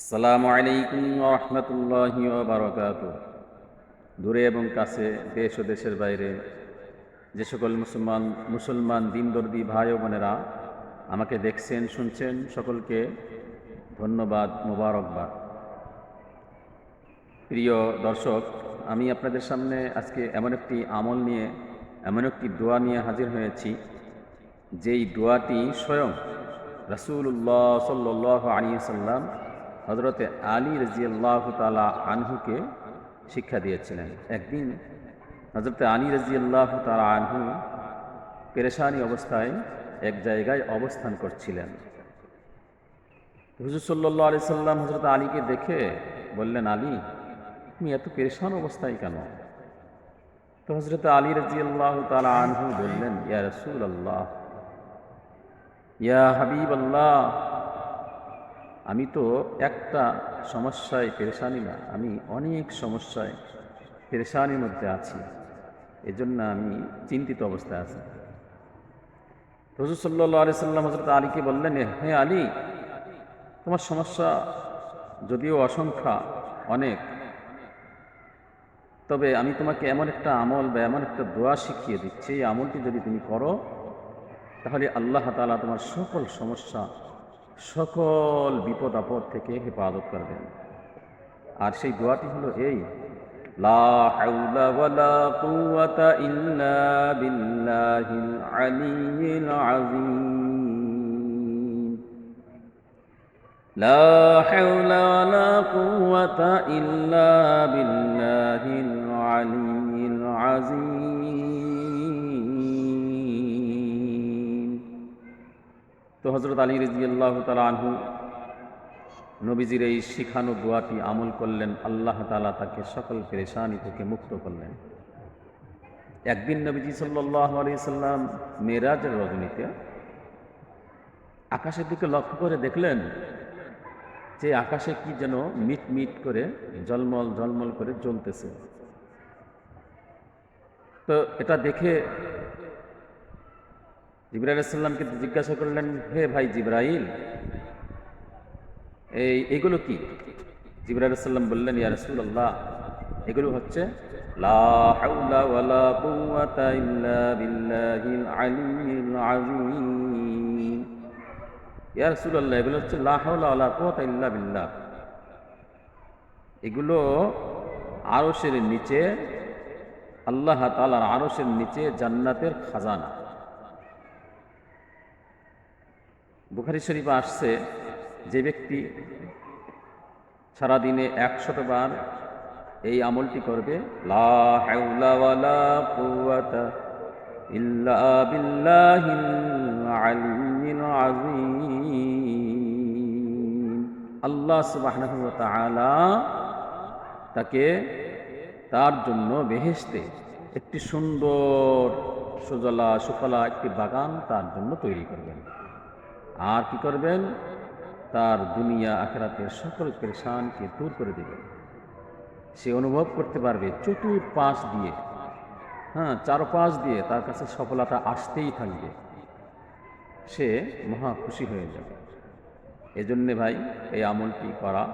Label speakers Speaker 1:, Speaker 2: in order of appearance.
Speaker 1: আসসালামু আলাইকুম রহমতুল্লাহি বারকাত দূরে এবং কাছে দেশ ও দেশের বাইরে যে সকল মুসলমান মুসলমান দিনদর্দি ভাই ও বোনেরা আমাকে দেখছেন, শুনছেন, সকলকে ধন্যবাদ, মোবারকবাদ। প্রিয় দর্শক, আমি আপনাদের সামনে আজকে এমন একটি আমল নিয়ে, এমন একটি দোয়া নিয়ে হাজির হয়েছি, যেই দোয়াটি স্বয়ং রাসূলুল্লাহ সাল্লাহ আলী সাল্লাম হজরতে আলী রাজিয়াল্লাহ তালা আনহুকে শিক্ষা দিয়েছিলেন। একদিন হজরতে আলী রাজিয়াল্লাহ তালা আনহু পেরেশানি অবস্থায় এক জায়গায় অবস্থান করছিলেন। হুজুর সাল্লাহ আলি সাল্লাম হজরত আলীকে দেখে বললেন, আলী, তুমি এত পেরেশান অবস্থায় কেন? তো হজরত আলী রাজিয়াল্লাহ তালা আনহু বললেন, ইয়া রসুল আল্লাহ ইয়া হাবিব আল্লাহ আমি তো একটা সমস্যায় পেরেশানি না, আমি অনেক সমস্যায় পেরেশানির মধ্যে আছি। এজন্য আমি চিন্তিত অবস্থায় আছি। রসুল সাল্লাহ সাল্লাম হজরত আলীকে বললেন হে আলী, তোমার সমস্যা যদিও অসংখ্যা, অনেক, তবে আমি তোমাকে এমন একটা আমল বা এমন একটা দোয়া শিখিয়ে দিচ্ছি, এই আমলটি যদি তুমি করো, তাহলে আল্লাহ তালা তোমার সকল সমস্যা সকল বিপদ আপদ থেকে হেফাজত করবেন। আর সেই দোয়াটি হলো এই লা তো হজরত আলী রিজিয়াল্লাহ তালা আনহু নবীজির এই শিখানো দোয়াটি আমল করলেন, আল্লাহ তালা তাকে সকল পেরেশানি থেকে মুক্ত করলেন। একদিন নবীজি সাল্লাহ সাল্লাম মেরাজের রজনীতে আকাশের দিকে লক্ষ্য করে দেখলেন যে আকাশে কি যেন মিট মিট করে জলমল জলমল করে জ্বলতেছে। তো এটা দেখে জিব্রাইল সাল্লামকে জিজ্ঞাসা করলেন, হে ভাই জিব্রাইল, এই এগুলো কি? জিব্রাইল সাল্লাম বললেন, ইয়া রাসূলুল্লাহ, এগুলো হচ্ছে, লা হাওলা ওয়ালা কুওয়াতা ইল্লা বিল্লাহিল আলিয়্যিল আযীম। ইয়া রাসূলুল্লাহ, এগুলো হচ্ছে, লা হাওলা ওয়ালা কুওয়াতা ইল্লা বিল্লাহ। এগুলো আরশের নিচে, আল্লাহ তাআলার আরশের নিচে জান্নাতের খাজানা। বুখারি শরীফে আসছে, যে ব্যক্তি সারাদিনে একশত বার এই আমলটি করবে আল্লাহ তাকে তার জন্য বেহেশতে একটি সুন্দর, সুজলা, সুফলা একটি বাগান তার জন্য তৈরি করবেন। আর কি করবেন? তার দুনিয়া আখেরাতের সকল পেরেশানকে দূর করে দেবেন। সে অনুভব করতে পারবে চতুর পাশ দিয়ে। হ্যাঁ চারপাশ দিয়ে তার কাছে সফলতা আসতেই থাকবে। সে মহা খুশি হয়ে যাবে। এজন্যে ভাই, এই আমলটি করা